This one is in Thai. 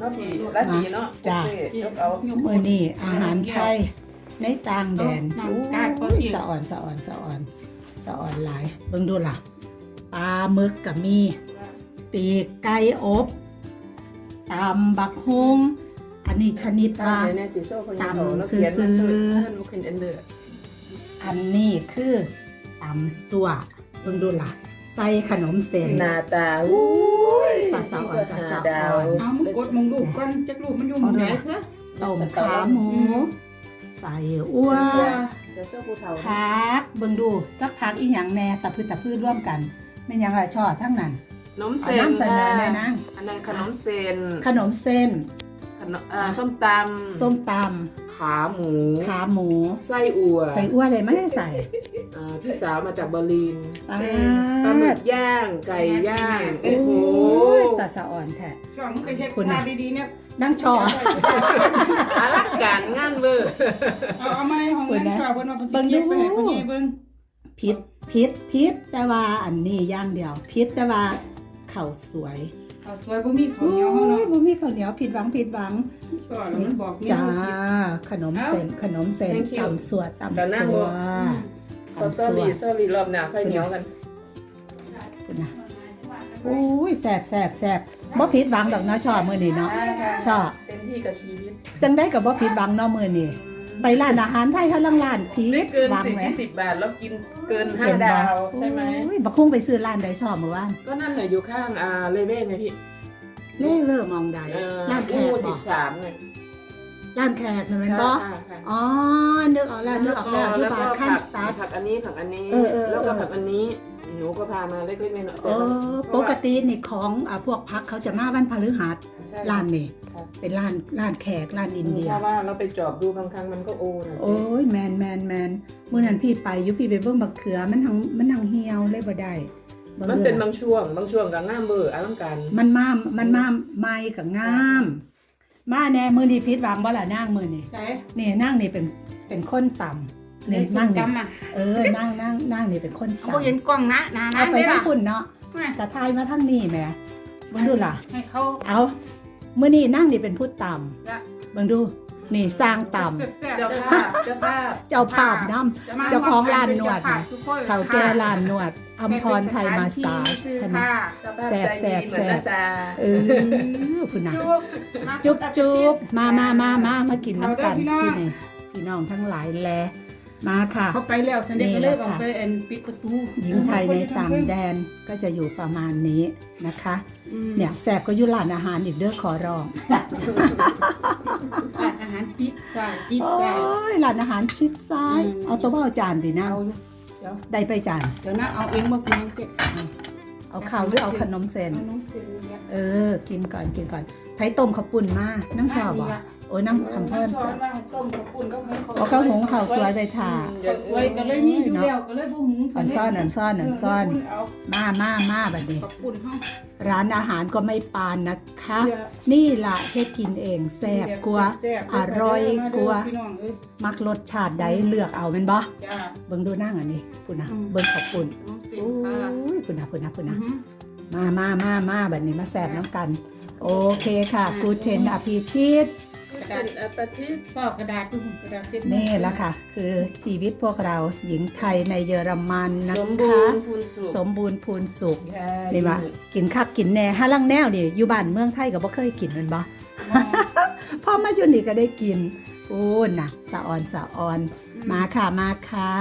นาะทีละทีเนาะจ้ะโอเคยกเอามื้อนี้อาหารไทยในต่างแดนน้ำโอ้กาดบ่ยอีกสะอ่อนสะอ่อนสะอ่อนสะอ่อนหลายเบิ่งดูล่ะปลาหมึกก็มี ปีกไก่อบตำบักฮุงอันนี้ชนิดตาว่ามในสีโซ่คนยังโถตำแล้วเขียนซื่มาอๆช่วยท่านบุคินเอนเดอร์อันนี้คือตำสัวเบิ่งดูล่ะ ใส่ขนมเส้นหน้าตาอุ้อุ้ยยปลาสาวอ่อนปลาสาวอ่อนดาวเอามึงกดมึงลูกก่อนจักลูกมันอยู่หมึงไหนเถอะต้มขาหมูใส่อ้วจะโซ่ผู้เฒ่าพักเบิ่งดูจักพักอีหยังแหน่ตะพืชตะพืชร่วมกันแม่นหยังล่ะช่อทั้งนั้นขนมเอาเส้นน้ำเสนอแน่นางอันนั้นขนมเส้นขนมเส้นขนม อ่าส้มตำส้มตขาหมูำขาหมู ไส้อั่วใส่อ้วนเลยไม่ได้ใส่อ่าพี่สาวมาจากเบอร์ลินปลาปลาหมึกย่างไก่ย่างโอ้โอ้โห ยตาสะอ่อนแท้ ช่องมึงก็เฮ็ดทาดีๆเนี่ยนั่งช่ออลังการงานเวอร์เอาเอาไม้ของเงินข่าวเพิ่นว่าเพิ่นสิเบิ่งดู เก็บไปให้พ่อใหญ่เบิ่งพิษพิษพิษแต่ว่าอันนี้อย่างเดียว พิษแต่ว่าข้าวสวย เอาสวยบ่มีข้าวโอ้เหนียวเฮาเนาะยบ่มีข้าวเหนียวผิดหวังผิดหวังก็แล้วมันบอกจ้าขนมเส้นขนมเส้น Thank you ตำสัวตำแต่นั่งสับ่ วขอตำซอสัวรี่ซอรี่รอบหน้าค่อยเหนียวกันคุณนะโอ้ยแสบแสบแสบบ่ผิดหวังดอกเนาะชอบมื้อนี้เนาะชอบเต็มที่กับชีวิต จังได้กับบ่ผิดหวังเนาะมื้อนี้ ไปร้านอาหารไทยเขาลังร้านผิไม่ดเกินหวังสิบไหมยี่สิบบาทแล้วกินเกินห้าเห็นบ่ดาวใช่ไหมโอ้ยบักคุ้งไปซื้อร้านใดชอบเมื่อวานก็นั่นแหละอยู่ข้างอ่าเลเว่นไงพี่เล่เล่มองใดเออร้านแขอู้กสิบ่บสามไงร้านแขกนั่นแม่นบ่ค่ะค่ะอ๋อนึกออกแล้วนึกออกแล้วที่แล้วบาก็ร์คันผักสตาร์ทผักอันนี้ผักอันนี้เออเออแล้วก็เออผักอันนี้ หนูก็พามาเล็กๆน้อยๆเออปกตินี่ของอ่าพวกพักเขาจะมาวันพฤหัสใช่ร้านนี่ครับเป็นร้านร้านแขกร้านอินเดียเพราะว่าเราไปจอบดูบางครั้งมันก็โอนะโอ้ยแมนแมนแมนมื้อนั้นพี่ไปอยุพี่ไปเบิ่งบักเขือมันทั้งมันทั้งเหี่ยวเลยบ่ได้บิ่งมันเป็นด้บางช่วง บางช่วงกับง่ามเบอร์อลังการมันมามันมาใหม่กับงาม มาแน่มื้อนี้ผิดหวังบ่ล่ะนางมื้อนี้ใส่นี่นางนี่เป็นเป็นคนต่ำ นี่นี่นั่งนี่กำอะเออนั่งนั่งนั่งนี่เป็นคนเอาต่ำบ่เห็นกล้องนะนานะเอาไปได้ทั้ล่ะงคุณเนาะมาจะทายมาทั้งนี้แหมเบิ่งดูล่ะ ให้เขาเอามื้อนี้นั่งนี่เป็นผู้ต่ำละเบิ่งดู นี่สร้างต่ำแซ่บๆเจ้าด้อภาพเจ้าภาพเจ้าภาพนำจะมเจ้าของร้านนวดเจ้าภาพทุกคนเขาแก่ร้านนวดอัมพรไทยมาสาจซื้อใช่ไหมค่ะเจ้าภาพแซ่บใจดีแซ่บเหมือนแซ่บน้าจาเออพุ่นนะจุ๊บมาจุ๊บจุ๊บมามามามามากินน้ำกันเอาเด้อพี่น้องที่นี่พี่น้องทั้งหลายแล มาค่ะ เขาไปแล้วสันเด็กนี่ก็แหเลละยบอกค่ะไปแอนปิดประตูหญิงไทยในต่างแดนก็จะอยู่ประมาณนี้นะคะอืมเนี่ยแสบก็อยุร้านอาหารอีกเด้อขอร้องร้านอาหารปิดจ้าปิดโอ้จ้ายร้านอาหารชิดซ้ายอืมเอาตัวเบ้าจานดินะเอาอยู่เดี๋ยวได้ไปจานเดี๋ยวนะเอาเองมาเพียงเก็บเอาข้าวหรือเอาขนมเส้นเอาน้ำเส้นเนี่ยเออกินก่อนกินก่อนไผต้มข้าวปุ้นมานั่งชอบบ่ โอ้ยน้ำทำเพิ่มช้อนว่าให้ต้มข้าวปุ้นก็ให้เขาเอาข้าวหุงข้าวสวยไปทาข้าวสวยก็เลยมีอยู่แล้วก็เลยบ่หุงอ่อนซ่อนอ่อนซ่อนอ่อนซ่อนเอามามามาแบบนี้ข้าวปุ้นเฮาร้านอาหารก็ไม่ปานนะคะเดี๋ยวนี่ล่ะเฮ็ดกินเองแซ่บกว่าแซ่บๆอร่อยกว่าพี่น้องเอ้ยมักรสชาติใดเลือกเอาแม่นบ่จ้าเบิ่งดูนั่งอันนี้พุ่นนะอืมเบิ่งข้าวปุ้นน้ำเส้นโอ้ค่ะยพุ่นนะพุ่นนะพุ่นอืนะอหือมามามามาแบบนี้มาแซ่บน้ำกัน โอเคค่ะกูเทนอภิทิต กระเป็ดาษนอาปาทิตปอกกระดาษดูกระดาษเช็ดนี่แหละค่ะ คือชีวิตพวกเราหญิงไทยในเยอรมันนะสมบูคะ รณ์พูนสุขสมบูรณ์พูนสุขใช่นี่ว่ากินคักกินแหน่ห้าลังแนวนี่อยู่บ้านเมืองไทยก็บ่เคยกินแมันบ่พอมาอยู่นี่ก็ได้กินโอ้น่ะสะออนสะออน มาค่ะมาค่ะ